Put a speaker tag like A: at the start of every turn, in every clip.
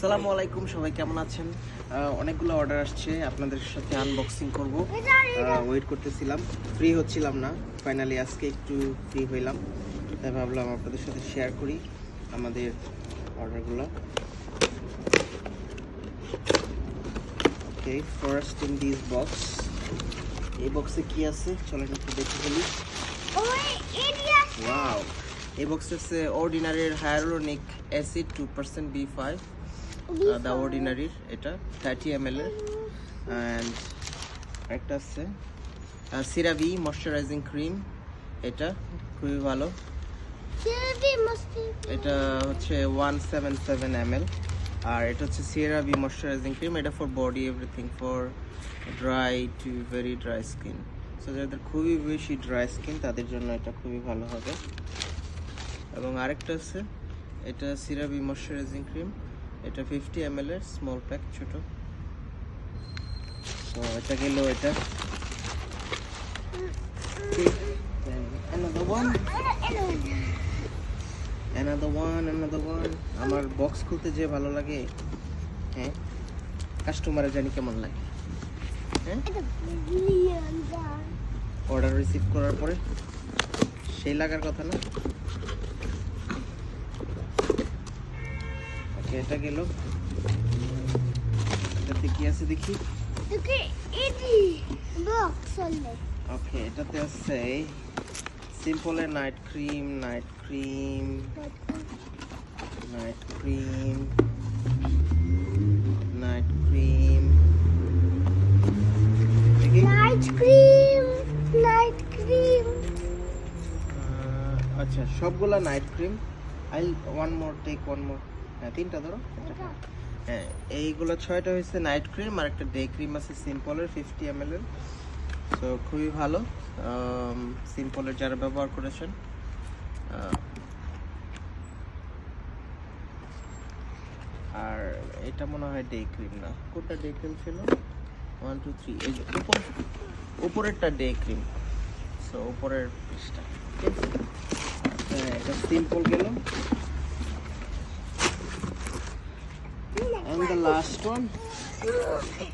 A: সালামু আলাইকুম সবাই কেমন আছেন? অনেকগুলো অর্ডার আসছে, আপনাদের সাথে আনবক্সিং করব। ওয়েট করতেছিলাম ফ্রি হচ্ছিলাম না। ফাইনালি আজকে একটু ফ্রি হইলাম। তাই ভাবলাম আপনাদের সাথে শেয়ার করি আমাদের অর্ডারগুলো okay first in this box এই বক্সে কি আছে? চলেন একটু দেখে ফেলি। এই বক্সে আছে অর্ডিনারির hyaluronic acid two percent B five the অর্ডিনারির এটা থার্টি এম এল এর অ্যান্ড একটা আছে সিরাভি ময়শ্চারাইজিং ক্রিম এটা খুবই ভালো। এটা হচ্ছে one seven seven M L আর এটা হচ্ছে সিরাভি ময়শ্চারাইজিং ক্রিম এটা for body everything for dry to very dry skin so যাদের খুবই বেশি ড্রাই স্কিন তাদের জন্য এটা খুবই ভালো হবে। এবং আরেকটা আছে এটা সিরাভি ময়শ্চারাইজিং ক্রিম এটা ফিফটি এম এল এর স্মল প্যাক ছোট। তো এটা গেল এটা। Another one? আমার বক্স খুলতে যে ভালো লাগে। হ্যাঁ? কাস্টমারে জানি কেমন লাগে। হ্যাঁ? অর্ডার রিসিভ করার পরে। সেই লাগার কথা না? এটা গেল। এটাতে কি আছে দেখি? ওকে এটাতে আছে সিম্পলের night cream night cream night cream night cream
B: cream, night cream.
A: Ah, আচ্ছা সবগুলা night cream I one more take one more হ্যাঁ তিনটা ধরো। হ্যাঁ এইগুলো ছয়টা হয়েছে নাইট ক্রিম আর একটা ডে ক্রিম আছে সিম্পলের ফিফটি এম এল তো খুবই ভালো। সিম্পলের যারা ব্যবহার করেছেন আর এটা মনে হয় ডে ক্রিম না। কোনটা ডে ক্রিম ছিল? ওয়ান টু থ্রি এই যে উপর উপরেরটা ডে ক্রিম সো উপরের পিসটা ঠিক আছে এটা সিম্পল গেল। And the last one. Okay.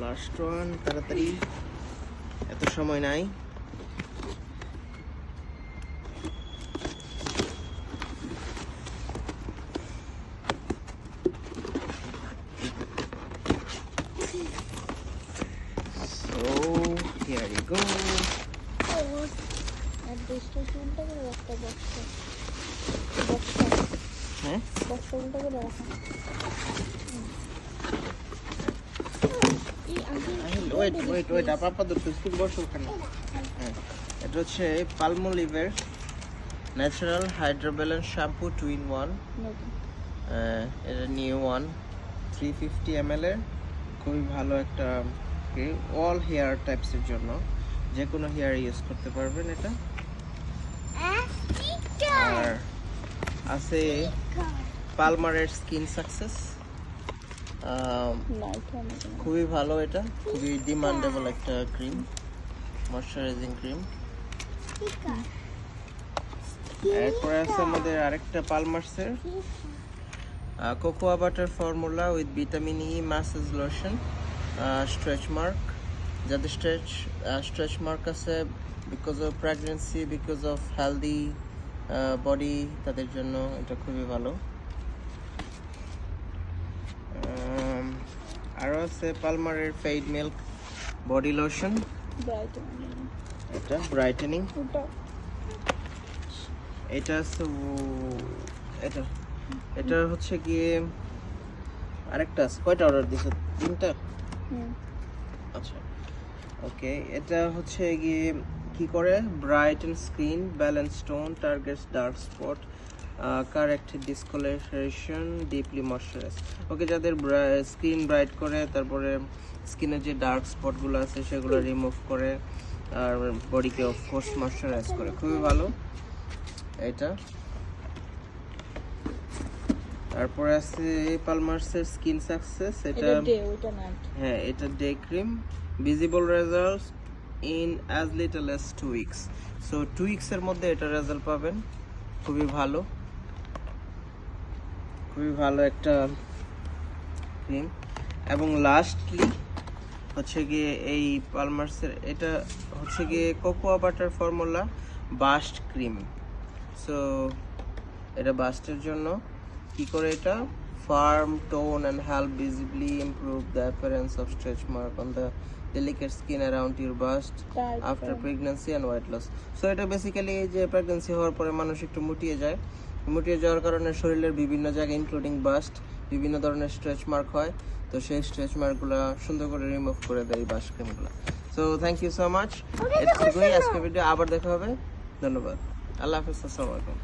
A: Last one, তাড়াতাড়ি এত সময় নাই So, here you go.
B: আর দুটো তিনটা করে একটা বক্সে বক্সটা
A: হ্যাঁ ওয়েট ওয়েট ওয়েট আপা বসো ওখানে। হ্যাঁ এটা হচ্ছে পালমোলিভের natural হাইড্রোবেলন shampoo two in one. এটা new one three fifty M এর। খুবই ভালো একটা অল হেয়ার টাইপসের জন্য। যে কোনো হেয়ার ইউজ করতে পারবেন এটা। আর আছে পালমারের স্কিন সাকসেস খুবই ভালো এটা, খুবই ডিমান্ডেবল একটা ক্রিম ময়শ্চারাইজিং ক্রিম এরপরে আছে আমাদের আরেকটা পালমার্সের cocoa butter formula with vitamin E massage lotion stretch mark যাদের স্ট্রেচ স্ট্রেচ মার্ক আছে because of pregnancy because of healthy body তাদের জন্য এটা খুবই ভালো। আরও আছে পালমারের ফেইড মিল্ক বডি লোশন এটা ব্রাইটেনিং এটা আছে এটা। এটা হচ্ছে গিয়ে আরেকটা আছে। কয়টা অর্ডার দিছে? তিনটা? আচ্ছা। ওকে এটা হচ্ছে গিয়ে কি করে? Bright and screen balance tone targets dark spot correct discoloration deeply moisturize okay যাদের স্কিন ব্রাইট করে তারপরে স্কিনের যে ডার্ক স্পটগুলো আছে সেগুলো রিমুভ করে আর বডিকে অফকোর্স ময়শ্চারাইজ করে। খুবই ভালো। এটা। তারপরে আছে পালমার্সের স্কিন সাকসেস এটা হ্যাঁ এটা day cream visible results in as little as two weeks so two উইক্সের মধ্যে এটা রেজাল্ট পাবেন। খুবই ভালো। খুবই ভালো একটা ক্রিম এবং লাস্টলি হচ্ছে গিয়ে এই পালমার্সের এটা হচ্ছে গিয়ে cocoa butter formula bust cream so এটা বাস্টের জন্য। কি করে এটা? Firm tone and help visibly improve the appearance of stretch mark on the delicate skin around your bust after pregnancy and weight loss so এটা বেসিক্যালি যে pregnancy হওয়ার পরে মানুষ একটু মুটিয়ে যায়। মুটিয়ে যাওয়ার কারণে শরীরের বিভিন্ন জায়গায় ইনক্লুডিং বাস্ট বিভিন্ন ধরনের স্ট্রেচ মার্ক হয়। তো সেই স্ট্রেচ মার্কগুলো সুন্দর করে রিমুভ করে দেয় এই bust ক্রিমগুলো so thank you so much এটুকুই আজকে ভিডিও আবার দেখা হবে। ধন্যবাদ। আল্লাহ হাফিজ আসসালামু আলাইকুম।